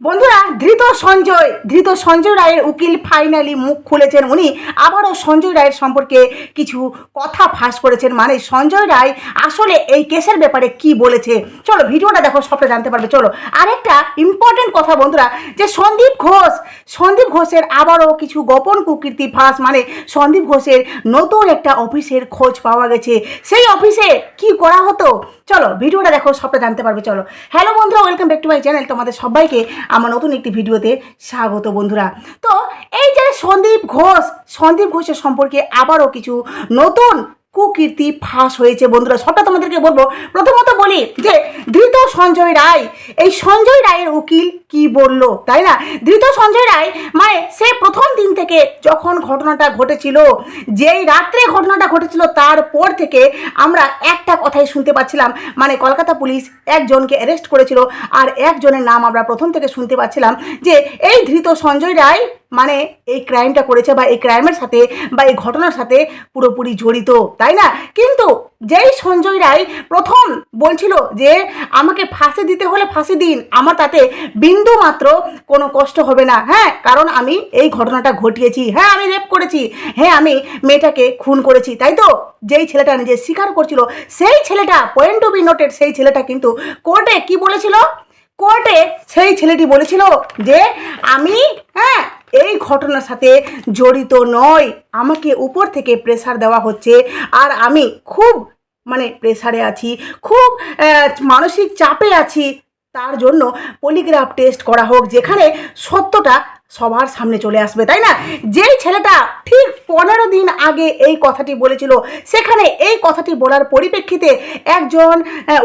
বন্ধুরা, ধৃত সঞ্জয় ধৃত সঞ্জয় রায়ের উকিল ফাইনালি মুখ খুলেছেন উনি। আবারও সঞ্জয় রায়ের সম্পর্কে কিছু কথা ফাঁস করেছেন। মানে সঞ্জয় রায় আসলে এই কেসের ব্যাপারে কি বলেছে? চলো, ভিডিওটা দেখো, সবটা জানতে পারবে। চলো, আরেকটা ইম্পর্টেন্ট কথা বন্ধুরা, যে সন্দীপ ঘোষ, সন্দীপ ঘোষের আবারও কিছু গোপন কুকীর্তি ফাঁস। মানে সন্দীপ ঘোষের নতুন একটা অফিসের খোঁজ পাওয়া গেছে। সেই অফিসে কি করা হতো? চলো, ভিডিওটা দেখো, সবটা জানতে পারবে। চলো হ্যালো বন্ধুরা welcome back to my channel তোমাদের সবাইকে আমার নতুন একটি ভিডিওতে স্বাগত বন্ধুরা। তো এই যে সন্দীপ ঘোষ, সন্দীপ ঘোষের সম্পর্কে আবারও কিছু নতুন কুকীর্তি ফাঁস হয়েছে, বন্ধুরা। সবটা তোমাদেরকে বলব। প্রথমত বলি যে, ধৃত সঞ্জয় রায়, এই সঞ্জয় রায়ের উকিল কি বলল, তাই না? ধৃত সঞ্জয় রায় মানে সে প্রথম দিন থেকে যখন ঘটনাটা ঘটেছিল, যেই রাত্রে ঘটনাটা ঘটেছিল, তারপর থেকে আমরা একটা কথাই শুনতে পাচ্ছিলাম। মানে কলকাতা পুলিশ একজনকে অ্যারেস্ট করেছিল, আর একজনের নাম আমরা প্রথম থেকে শুনতে পাচ্ছিলাম যে, এই ধৃত সঞ্জয় রায় মানে এই ক্রাইমটা করেছে বা এই ক্রাইমের সাথে বা এই ঘটনার সাথে পুরোপুরি জড়িত, তাই না? কিন্তু যেই সঞ্জয় রায় প্রথম বলছিল যে, আমাকে ফাঁসি দিতে হলে ফাঁসি দিন, আমার তাতে বিন্দু মাত্র কোনো কষ্ট হবে না। হ্যাঁ কারণ আমি এই ঘটনাটা ঘটিয়েছি। হ্যাঁ আমি রেপ করেছি। হ্যাঁ আমি মেয়েটাকে খুন করেছি, তাই তো? যেই ছেলেটা নিজে স্বীকার করছিল, সেই ছেলেটা পয়েন্ট টু বি নোটেড সেই ছেলেটা কিন্তু কোর্টে কি বলেছিল? কোর্টে সেই ছেলেটি বলেছিল যে, আমি হ্যাঁ এই ঘটনার সাথে জড়িত নয়। আমাকে উপর থেকে প্রেসার দেওয়া হচ্ছে। আর আমি খুব মানে প্রেসারে আছি, খুব মানসিক চাপে আছি। তার জন্য পলিগ্রাফ টেস্ট করা হোক, যেখানে সত্যটা সবার সামনে চলে আসবে, তাই না? যেই ছেলেটা ঠিক পনেরো দিন আগে এই কথাটি বলেছিল, সেখানে এই কথাটি বলার পরিপ্রেক্ষিতে একজন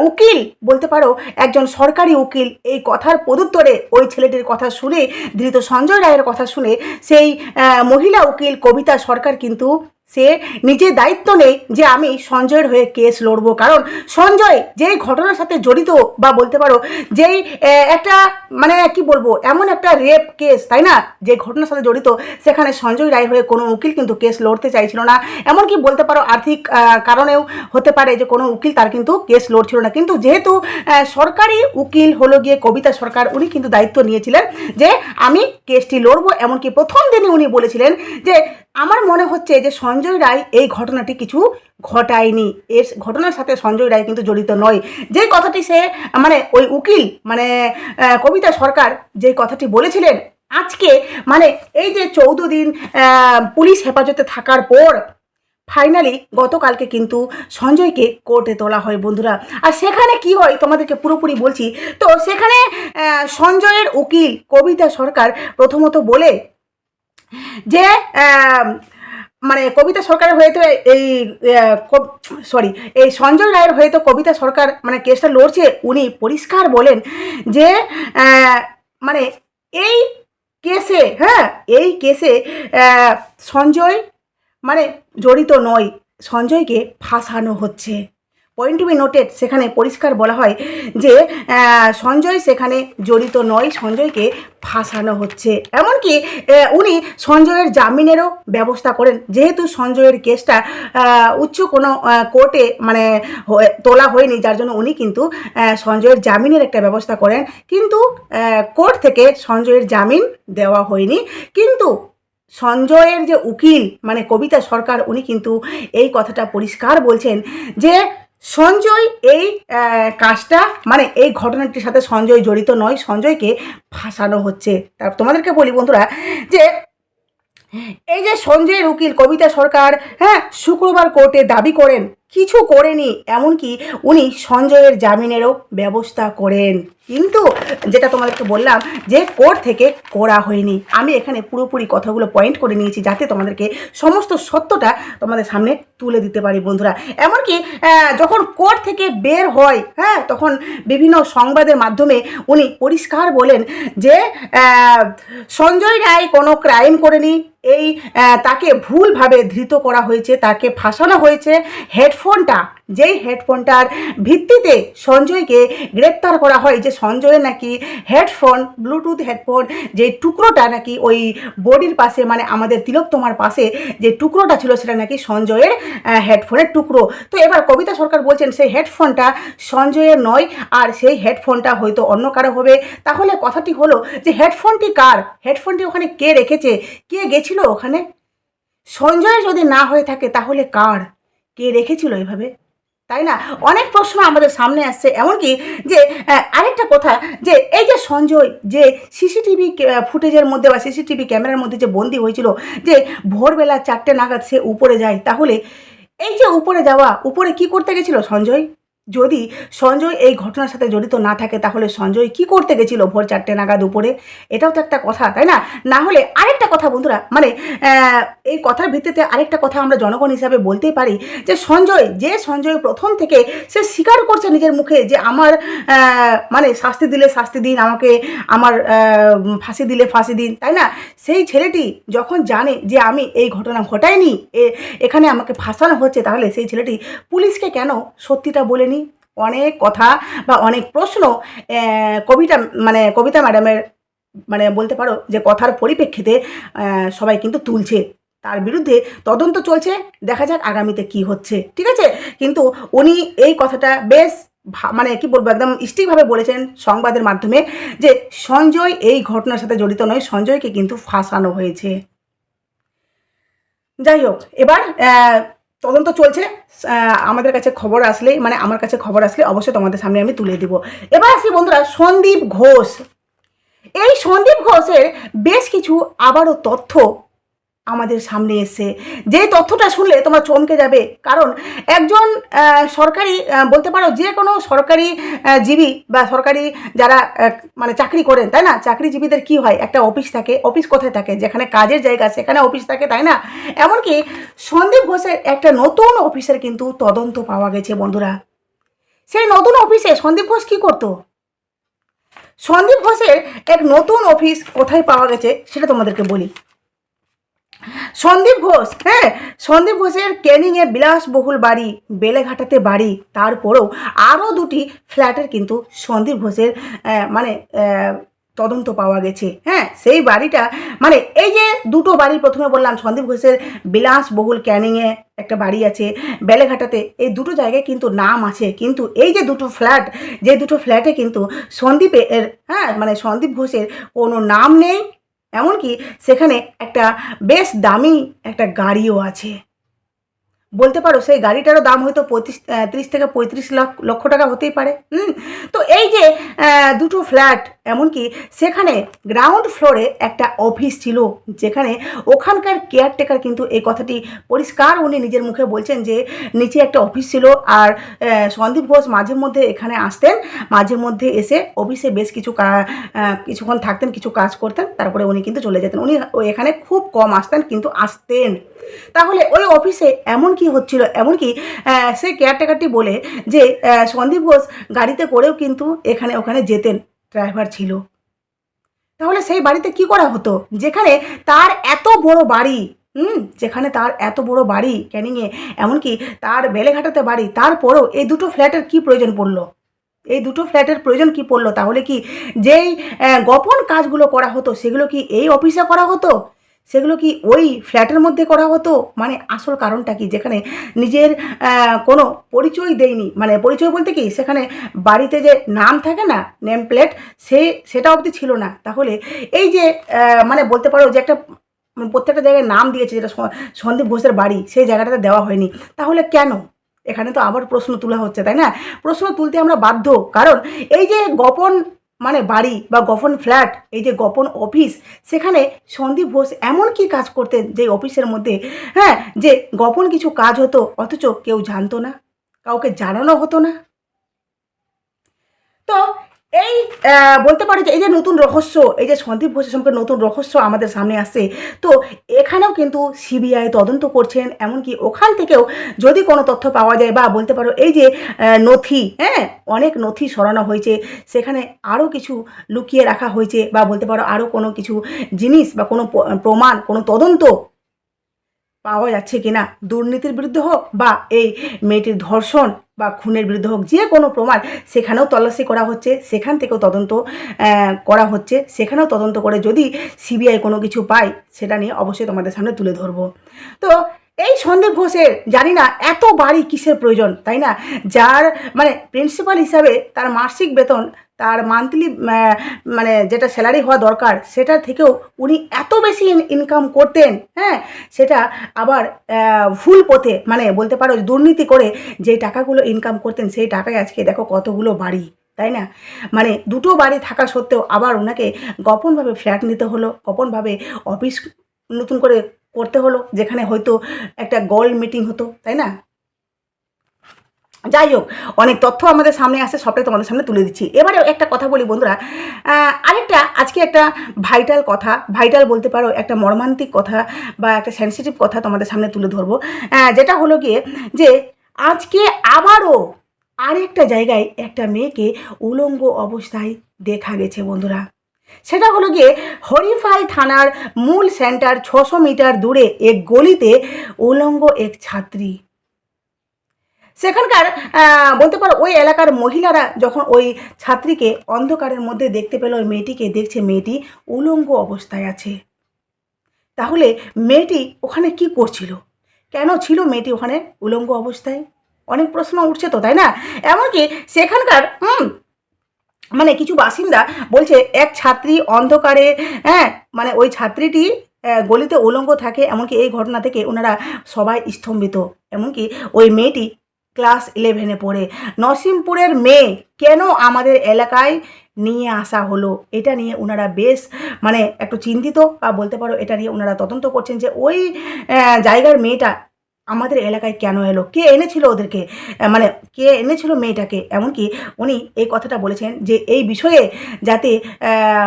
উকিল, বলতে পারো, একজন সরকারি উকিল এই কথার পদুত্তরে ওই ছেলেটির কথা শুনে, ধৃত সঞ্জয় রায়ের কথা শুনে সেই মহিলা উকিল কবিতা সরকার কিন্তু সে নিজে দায়িত্ব নেই যে আমি সঞ্জয়ের হয়ে কেস লড়বো। কারণ সঞ্জয় যেই ঘটনার সাথে জড়িত বা বলতে পারো, যেই একটা মানে কি বলব, এমন একটা রেপ কেস তাই না? যে ঘটনার সাথে জড়িত, সেখানে সঞ্জয় রায় হয়ে কোনো উকিল কিন্তু কেস লড়তে চাইছিল না। এমনকি বলতে পারো, আর্থিক কারণেও হতে পারে যে কোনো উকিল তার কিন্তু কেস লড়ছিল না। কিন্তু যেহেতু সরকারি উকিল হলো গিয়ে কবিতা সরকার, উনি কিন্তু দায়িত্ব নিয়েছিলেন যে আমি কেসটি লড়বো। এমনকি প্রথম দিনই উনি বলেছিলেন যে আমার মনে হচ্ছে যে সঞ্জয় রায় এই ঘটনাটি কিছু ঘটায়নি। এর ঘটনার সাথে সঞ্জয় রায় কিন্তু জড়িত নয়। যে কথাটি সে মানে ওই উকিল মানে কবিতা সরকার যে কথাটি বলেছিলেন, আজকে মানে এই যে চৌদ্দ দিন পুলিশ হেফাজতে থাকার পর, ফাইনালি গতকালকে কিন্তু সঞ্জয়কে কোর্টে তোলা হয় বন্ধুরা। আর সেখানে কি হয় তোমাদেরকে পুরোপুরি বলছি। তো সেখানে সঞ্জয়ের উকিল কবিতা সরকার প্রথমত বলে যে মানে কবিতা সরকারের হয়ে তো এই সরি এই সঞ্জয় রায়ের হয়ে তো কবিতা সরকার মানে কেসটা লড়ছে, উনি পরিষ্কার বলেন যে মানে এই কেসে হ্যাঁ এই কেসে সঞ্জয় মানে জড়িত নয়, সঞ্জয়কে ফাঁসানো হচ্ছে। পয়েন্ট টু বি নোটেড সেখানে পরিষ্কার বলা হয় যে সঞ্জয় সেখানে জড়িত নয়, সঞ্জয়কে ফাঁসানো হচ্ছে। এমনকি উনি সঞ্জয়ের জামিনেরও ব্যবস্থা করেন। যেহেতু সঞ্জয়ের কেসটা উচ্চ কোনো কোর্টে মানে তোলা হয়নি, যার জন্য উনি কিন্তু সঞ্জয়ের জামিনের একটা ব্যবস্থা করেন। কিন্তু কোর্ট থেকে সঞ্জয়ের জামিন দেওয়া হয়নি। কিন্তু, সঞ্জয়ের যে উকিল মানে কবিতা সরকার, উনি কিন্তু এই কথাটা পরিষ্কার বলছেন যে সঞ্জয় এই কাজটা মানে এই ঘটনাটির সাথে সঞ্জয় জড়িত নয়, সঞ্জয়কে ফাঁসানো হচ্ছে। তার তোমাদেরকে বলি বন্ধুরা যে, এই যে সঞ্জয়ের উকিল কবিতা সরকার হ্যাঁ শুক্রবার কোর্টে দাবি করেন, কিছু করেনি, এমনকি উনি সঞ্জয়ের জামিনেরও ব্যবস্থা করেন। কিন্তু যেটা তোমাদেরকে বললাম যে কোর্ট থেকে করা হয়নি। আমি এখানে পুরোপুরি কথাগুলো পয়েন্ট করে নিয়েছি যাতে তোমাদেরকে সমস্ত সত্যটা তোমাদের সামনে তুলে দিতে পারি বন্ধুরা। এমনকি যখন কোর্ট থেকে বের হয় হ্যাঁ তখন বিভিন্ন সংবাদের মাধ্যমে উনি পরিষ্কার বলেন যে সঞ্জয় রায় কোনো ক্রাইম করেনি, এই তাকে ভুলভাবে ধৃত করা হয়েছে, তাকে ফাঁসানো হয়েছে হেডফোনটা যেই হেডফোনটার ভিত্তিতে সঞ্জয়কে গ্রেপ্তার করা হয়, যে সঞ্জয়ের নাকি হেডফোন, ব্লুটুথ হেডফোন যে টুকরোটা নাকি ওই বডির পাশে মানে আমাদের তিলোত্তমার পাশে যে টুকরোটা ছিল, সেটা নাকি সঞ্জয়ের হেডফোনের টুকরো। তো এবার কবিতা সরকার বলছেন, সেই হেডফোনটা সঞ্জয়ের নয়, আর সেই হেডফোনটা হয়তো অন্য কারও হবে। তাহলে কথাটি হলো যে, হেডফোনটি কার? হেডফোনটি ওখানে কে রেখেছে? কে গেছিল ওখানে? সঞ্জয় যদি না হয়ে থাকে, তাহলে কার? কে রেখেছিল এভাবে? তাই না? অনেক প্রশ্ন আমাদের সামনে আসছে, এমনকি যে আরেকটা কথা, যে, এই যে সঞ্জয়, যে সিসিটিভি ফুটেজের মধ্যে বা সিসিটিভি ক্যামেরার মধ্যে যে বন্দি হয়েছিল, যে ভোরবেলা চারটে নাগাদ সে উপরে যায়, তাহলে এই যে উপরে যাওয়া, উপরে কি করতে গেছিল সঞ্জয়? যদি সঞ্জয় এই ঘটনার সাথে জড়িত না থাকে, তাহলে সঞ্জয় কি করতে গেছিল ভোর চারটে নাগাদ উপরে? এটাও তো একটা কথা, তাই না? না হলে আরেকটা কথা বন্ধুরা মানে এই কথার ভিত্তিতে আরেকটা কথা আমরা জনগণ হিসাবে বলতেই পারি যে সঞ্জয় যে সঞ্জয় প্রথম থেকে সে স্বীকার করছে নিজের মুখে যে আমার মানে শাস্তি দিলে শাস্তি দিন, আমাকে আমার ফাঁসি দিলে ফাঁসি দিন, তাই না? সেই ছেলেটি যখন জানে যে আমি এই ঘটনা ঘটাইনি এখানে আমাকে ফাঁসানো হচ্ছে, তাহলে সেই ছেলেটি পুলিশকে কেন সত্যিটা বলেনি? অনেক কথা বা অনেক প্রশ্ন কবিতা মানে কবিতা ম্যাডামের মানে বলতে পারো যে কথার পরিপ্রেক্ষিতে সবাই কিন্তু তুলছে। তার বিরুদ্ধে তদন্ত চলছে, দেখা যাক আগামীতে কি হচ্ছে, ঠিক আছে? কিন্তু উনি এই কথাটা বেশ মানে কি বলব, একদম স্টিকভাবে বলেছেন সংবাদের মাধ্যমে যে সঞ্জয় এই ঘটনার সাথে জড়িত নয়, সঞ্জয়কে কিন্তু ফাঁসানো হয়েছে। যাই হোক, এবার তদন্ত চলছে আমাদের কাছে খবর আসলে মানে আমার কাছে খবর আসলে অবশ্যই তোমাদের সামনে আমি তুলে দিব। এবার আসি বন্ধুরা, সন্দীপ ঘোষ। এই সন্দীপ ঘোষের বেশ কিছু আবারও তথ্য আমাদের সামনে এসে। যে তথ্যটা শুনলে তোমরা চমকে যাবে। কারণ একজন সরকারি বলতে পারো যে কোনো সরকারি জীবী বা সরকারি যারা মানে চাকরি করেন, তাই না? চাকরিজীবীদের কি হয়? একটা অফিস থাকে, অফিস কোথায় থাকে? যেখানে কাজের জায়গা, সেখানে অফিস থাকে, তাই না? এমনকি সন্দীপ ঘোষের একটা নতুন অফিসের কিন্তু তদন্ত পাওয়া গেছে, বন্ধুরা। সেই নতুন অফিসে সন্দীপ ঘোষ কী করতো? সন্দীপ ঘোষের এক নতুন অফিস কোথায় পাওয়া গেছে, সেটা তোমাদেরকে বলি। সন্দীপ ঘোষ হ্যাঁ সন্দীপ ঘোষের ক্যানিংয়ে বিলাসবহুল বাড়ি, বেলেঘাটাতে বাড়ি, তারপরেও আরও দুটি ফ্ল্যাটের কিন্তু সন্দীপ ঘোষের মানে তদন্ত পাওয়া গেছে। হ্যাঁ সেই বাড়িটা মানে এই যে দুটো বাড়ি প্রথমে বললাম, সন্দীপ ঘোষের বিলাসবহুল ক্যানিংয়ে একটা বাড়ি আছে, বেলেঘাটাতে, এই দুটো জায়গায় কিন্তু নাম আছে। কিন্তু এই যে দুটো ফ্ল্যাট, যে দুটো ফ্ল্যাটে কিন্তু সন্দীপের হ্যাঁ মানে সন্দীপ ঘোষের কোনো নাম নেই এমনকি সেখানে একটা বেশ দামি একটা গাড়িও আছে। বলতে পারো সেই গাড়িটারও দাম হয়তো পঁয়ত্রিশ ত্রিশ থেকে পঁয়ত্রিশ লাখ, লক্ষ টাকা হতেই পারে। হুম, তো এই যে দুটো ফ্ল্যাট এমনকি সেখানে গ্রাউন্ড ফ্লোরে একটা অফিস ছিল, যেখানে ওখানকার কেয়ারটেকার কিন্তু এই কথাটি পরিষ্কার উনি নিজের মুখে বলছেন যে, নিচে একটা অফিস ছিল আর সন্দীপ ঘোষ মাঝে মধ্যে এখানে আসতেন, মাঝে মধ্যে এসে অফিসে বেশ কিছু কিছুক্ষণ থাকতেন, কিছু কাজ করতেন, তারপরে উনি কিন্তু চলে যেতেন। উনি এখানে খুব কম আসতেন, কিন্তু আসতেন। তাহলে ওই অফিসে এমন কি হচ্ছিল? এমনকি সেই কেয়ারটেকারটি বলে যে সন্দীপ ঘোষ গাড়িতে করেও কিন্তু এখানে, ওখানে যেতেন। ড্রাইভার ছিল। তাহলে সেই বাড়িতে কি করা হতো? যেখানে তার এত বড় বাড়ি, হুম? যেখানে তার এত বড় বাড়ি ক্যানিংয়ে এমনকি তার বেলেঘাটাতে বাড়ি, তারপরেও এই দুটো ফ্ল্যাটের কি প্রয়োজন পড়ল? এই দুটো ফ্ল্যাটের প্রয়োজন কি পড়ল? তাহলে কি যেই গোপন কাজগুলো করা হতো, সেগুলো কি এই অফিসে করা হতো? সেগুলো কি ওই ফ্ল্যাটের মধ্যে করা হতো? মানে আসল কারণটা কি? যেখানে নিজের কোনো পরিচয় দেয়নি। মানে পরিচয় বলতে কি? সেখানে বাড়িতে যে নাম থাকে না নেম প্লেট সে, সেটা অবধি ছিল না। তাহলে এই যে মানে বলতে পারো যে একটা প্রত্যেকটা জায়গায় নাম দিয়েছে যেটা সন্দীপ ঘোষের বাড়ি, সেই জায়গাটাতে দেওয়া হয়নি। তাহলে কেন? এখানে তো আবার প্রশ্ন তোলা হচ্ছে, তাই না? প্রশ্ন তুলতে আমরা বাধ্য। কারণ এই যে গোপন মানে বাড়ি বা গোপন ফ্ল্যাট, এই যে গোপন অফিস, সেখানে সন্দীপ ঘোষ এমন কি কাজ করতেন যে অফিসের মধ্যে? হ্যাঁ যে গোপন কিছু কাজ হতো, অথচ কেউ জানতো না, কাউকে জানানো হতো না। তো এই বলতে পারি যে এই যে নতুন রহস্য, এই যে সন্দীপ ঘোষের সম্পর্কে নতুন রহস্য আমাদের সামনে আসছে, তো এখানেও কিন্তু সিবিআই তদন্ত করছেন, এমনকি ওখান থেকেও যদি কোনো তথ্য পাওয়া যায় বা বলতে পারো এই যে নথি হ্যাঁ অনেক নথি সরানো হয়েছে, সেখানে আরও কিছু লুকিয়ে রাখা হয়েছে বা বলতে পারো আরও কোনো কিছু জিনিস বা কোনো প্রমাণ, কোনো তদন্ত পাওয়া যাচ্ছে কিনা, দুর্নীতির বিরুদ্ধে হোক বা এই মেয়েটির ধর্ষণ বা খুনের বিরুদ্ধে হোক, যে কোনো প্রমাণ সেখানেও তল্লাশি করা হচ্ছে, সেখান থেকেও তদন্ত করা হচ্ছে, সেখানেও তদন্ত করে যদি সিবিআই কোনো কিছু পায়, সেটা নিয়ে অবশ্যই তোমাদের সামনে তুলে ধরবো। তো এই সন্দীপ ঘোষের, জানি না এত বাড়ি কিসের প্রয়োজন, তাই না? যার মানে প্রিন্সিপাল হিসাবে তার মাসিক বেতন তার মান্থলি মানে যেটা স্যালারি হওয়া দরকার, সেটার থেকেও উনি এত বেশি ইনকাম করতেন হ্যাঁ? সেটা আবার ভুল পথে মানে বলতে পারো দুর্নীতি করে যে টাকাগুলো ইনকাম করতেন, সেই টাকায় আজকে দেখো কতগুলো বাড়ি, তাই না? মানে দুটো বাড়ি থাকা সত্ত্বেও আবার ওনাকে গোপনভাবে ফ্ল্যাট নিতে হলো, গোপনভাবে অফিস নতুন করে করতে হলো, যেখানে হয়তো একটা গোল মিটিং হতো, তাই না? যাই হোক অনেক তথ্য আমাদের সামনে আসে সবটাই তোমাদের সামনে তুলে দিচ্ছি। এবারে একটা কথা বলি বন্ধুরা আরেকটা, আজকে একটা ভাইটাল কথা ভাইটাল বলতে পারো, একটা মর্মান্তিক কথা বা একটা সেন্সিটিভ কথা তোমাদের সামনে তুলে ধরবো। যেটা হলো গিয়ে যে, আজকে আবারও আরেকটা জায়গায় একটা মেয়েকে উলঙ্গ অবস্থায় দেখা গেছে বন্ধুরা। সেটা হলো গিয়ে হরিফাল থানার মূল সেন্টার ছশো মিটার দূরে এক গলিতে উলঙ্গ এক ছাত্রী সেখানকার বলতে পারো ওই এলাকার মহিলারা যখন ওই ছাত্রীকে অন্ধকারের মধ্যে দেখতে পেল, ওই মেয়েটিকে দেখছে, মেয়েটি উলঙ্গ অবস্থায় আছে। তাহলে মেয়েটি ওখানে কি করছিল? কেন ছিল মেয়েটি ওখানে উলঙ্গ অবস্থায়? অনেক প্রশ্ন উঠছে তো, তাই না? এমনকি সেখানকার মানে কিছু বাসিন্দা বলছে, এক ছাত্রী অন্ধকারে হ্যাঁ মানে ওই ছাত্রীটি গলিতে উলঙ্গ থাকে, এমনকি এই ঘটনা থেকে ওনারা সবাই স্তম্ভিত। এমনকি ওই মেয়েটি ক্লাস ইলেভেনে পড়ে। নরসিংপুরের মেয়ে কেন আমাদের এলাকায় নিয়ে আসা হলো? এটা নিয়ে ওনারা বেশ মানে একটু চিন্তিত বা বলতে পারো এটা নিয়ে ওনারা তদন্ত করছেন যে ওই জায়গার মেয়েটা আমাদের এলাকায় কেন এলো? কে এনেছিল ওদেরকে? মানে কে এনেছিল মেয়েটাকে? এমনকি উনি এই কথাটা বলেছেন যে এই বিষয়ে যাতে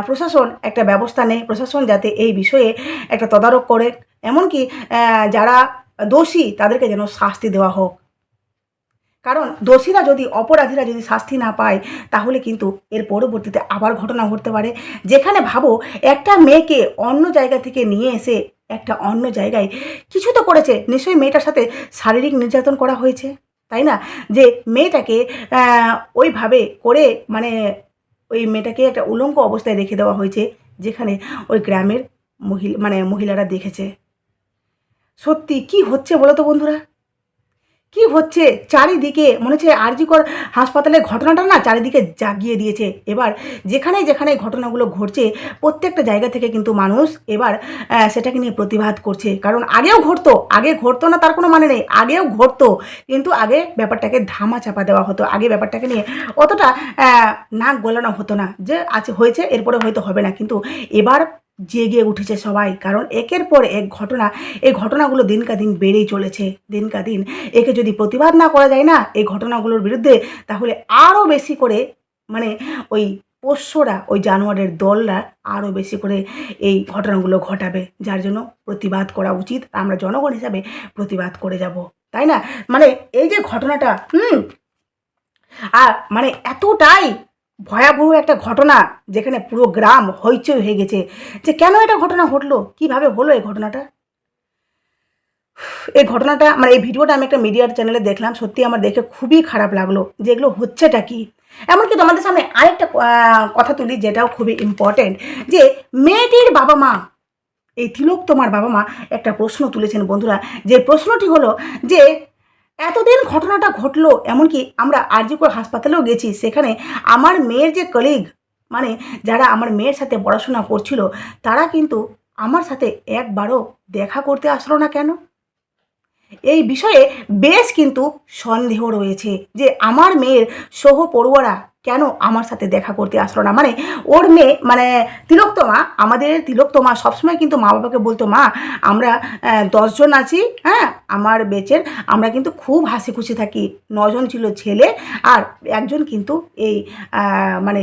প্রশাসন একটা ব্যবস্থা নেয়, প্রশাসন যাতে এই বিষয়ে একটা তদারক করে। এমনকি যারা দোষী তাদেরকে যেন শাস্তি দেওয়া হোক। কারণ দোষীরা যদি, অপরাধীরা যদি শাস্তি না পায়, তাহলে কিন্তু এর পরবর্তীতে আবার ঘটনা ঘটতে পারে। যেখানে ভাবো, একটা মেয়েকে অন্য জায়গা থেকে নিয়ে এসে একটা অন্য জায়গায়, কিছু তো করেছে, নিশ্চয়ই মেয়েটার সাথে শারীরিক নির্যাতন করা হয়েছে, তাই না? যে মেয়েটাকে ওইভাবে করে মানে ওই মেয়েটাকে একটা উলঙ্গ অবস্থায় রেখে দেওয়া হয়েছে, যেখানে ওই গ্রামের মহিলা মানে মহিলারা দেখেছে। সত্যি কি হচ্ছে বলো তো বন্ধুরা? কি হচ্ছে? চারিদিকে মনে হচ্ছে আরজিকর হাসপাতালের ঘটনাটা না চারিদিকে জাগিয়ে দিয়েছে। এবার যেখানে যেখানে ঘটনাগুলো ঘটছে, প্রত্যেকটা জায়গা থেকে কিন্তু মানুষ এবার সেটাকে নিয়ে প্রতিবাদ করছে। কারণ আগেও ঘটতো, আগে ঘটতো না তার কোনো মানে নেই। আগেও ঘটতো, কিন্তু আগে ব্যাপারটাকে ধামা চাপা দেওয়া হতো। আগে ব্যাপারটাকে নিয়ে অতটা নাক গলানো হতো না যে আছে হয়েছে, এরপরে হয়তো হবে না। কিন্তু এবার জেগে উঠেছে সবাই। কারণ একের পর এক ঘটনা, এই ঘটনাগুলো দিনকা দিন বেড়েই চলেছে। দিনকা দিন একে যদি প্রতিবাদ না করা যায় না, এই ঘটনাগুলোর বিরুদ্ধে তাহলে আরও বেশি করে মানে ওই পোষ্যরা, ওই জানোয়ারের দলরা আরও বেশি করে এই ঘটনাগুলো ঘটাবে। যার জন্য প্রতিবাদ করা উচিত। আমরা জনগণ হিসাবে প্রতিবাদ করে যাব। তাই না? মানে এই যে ঘটনাটা, হুম আর মানে এতটাই ভয়াবহ একটা ঘটনা যেখানে পুরো গ্রাম হইচই হয়ে গেছে। যে কেন এটা ঘটনা ঘটলো? কীভাবে হলো এই ঘটনাটা? এই ঘটনাটা মানে এই ভিডিওটা আমি একটা মিডিয়ার চ্যানেলে দেখলাম, সত্যি আমার দেখে খুবই খারাপ লাগল যে এগুলো হচ্ছেটা কি? এমনকি তোমাদের সামনে আরেকটা কথা তুলি যেটাও খুবই ইম্পর্টেন্ট যে মেয়েটির বাবা মা, এই তিলক তোমার বাবা মা একটা প্রশ্ন তুলেছেন বন্ধুরা। যে প্রশ্নটি হলো যে এতদিন ঘটনাটা ঘটলো, এমনকি আমরা আরজিকর হাসপাতালেও গেছি, সেখানে আমার মেয়ের যে কলিগ মানে যারা আমার মেয়ের সাথে পড়াশোনা করছিল, তারা কিন্তু আমার সাথে একবারও দেখা করতে আসলো না কেন? এই বিষয়ে বেশ কিন্তু সন্দেহ রয়েছে যে আমার মেয়ের সহ পড়ুয়ারা কেন আমার সাথে দেখা করতে আসলো না? মানে ওর মেয়ে মানে তিলোত্তমা, আমাদের তিলোত্তমা সবসময় কিন্তু মা বাবাকে বলতো, মা, আমরা দশজন আছি হ্যাঁ আমার বেচের, আমরা কিন্তু খুব হাসি খুশি থাকি। নজন ছিল ছেলে আর একজন কিন্তু এই মানে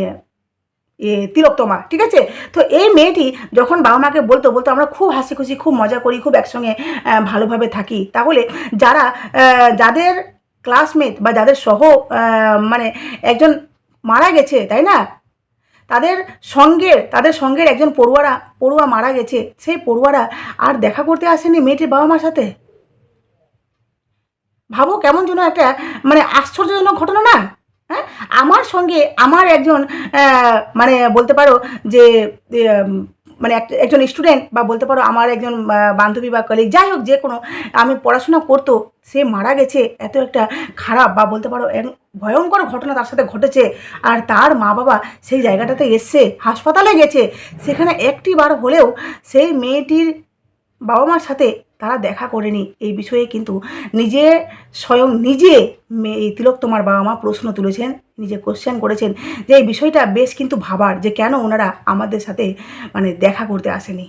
এ তিলোত্তমা, ঠিক আছে? তো এই মেয়েটি যখন বাবা মাকে বলতো বলতো, আমরা খুব হাসি খুশি, খুব মজা করি, খুব একসঙ্গে ভালোভাবে থাকি। তাহলে যারা যাদের ক্লাসমেট বা যাদের সহ মানে একজন মারা গেছে, তাই না? তাদের সঙ্গের তাদের সঙ্গের একজন পড়ুয়ারা, পড়ুয়া মারা গেছে। সেই পড়ুয়ারা আর দেখা করতে আসেনি মেয়েটির বাবা মার সাথে? ভাবো কেমন যেন একটা মানে আশ্চর্যজনক ঘটনা না? হ্যাঁ? আমার সঙ্গে আমার একজন মানে বলতে পারো যে মানে এক- একজন স্টুডেন্ট বা বলতে পারো আমার একজন বান্ধবী বা কলিগ যাই হোক যে কোনো, আমি পড়াশোনা করতো, সে মারা গেছে, এত একটা খারাপ বা বলতে পারো এক ভয়ঙ্কর ঘটনা তার সাথে ঘটেছে, আর তার মা বাবা সেই জায়গাটাতে এসছে, হাসপাতালে গেছে, সেখানে একটি বার হলেও সেই মেয়েটির বাবা মার সাথে তারা দেখা করেনি। এই বিষয়ে কিন্তু নিজে স্বয়ং নিজে এই তিলক তোমার বাবা মা প্রশ্ন তুলেছেন, নিজে কোশ্চেন করেছেন যে এই বিষয়টা বেশ কিন্তু ভাবার যে কেন ওনারা আমাদের সাথে মানে দেখা করতে আসেনি।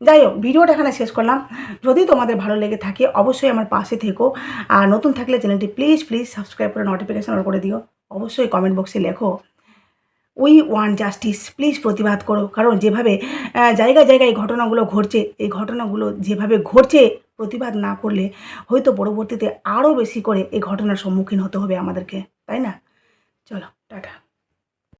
যাই হোক, ভিডিওটা এখানে শেষ করলাম। যদি তোমাদের ভালো লেগে থাকে, অবশ্যই আমার পাশে থেকো। আর নতুন থাকলে চ্যানেলটি প্লিজ প্লিজ সাবস্ক্রাইব করে নোটিফিকেশন অন করে দিও। অবশ্যই কমেন্ট বক্সে লেখো। উই ওয়ান জাস্টিস প্লিজ প্রতিবাদ করো। কারণ যেভাবে জায়গায় জায়গায় এই ঘটনাগুলো ঘটছে, এই ঘটনাগুলো যেভাবে ঘটছে, প্রতিবাদ না করলে হয়তো পরবর্তীতে আরও বেশি করে এই ঘটনার সম্মুখীন হতে হবে আমাদেরকে। তাই না? চলো, টাটা।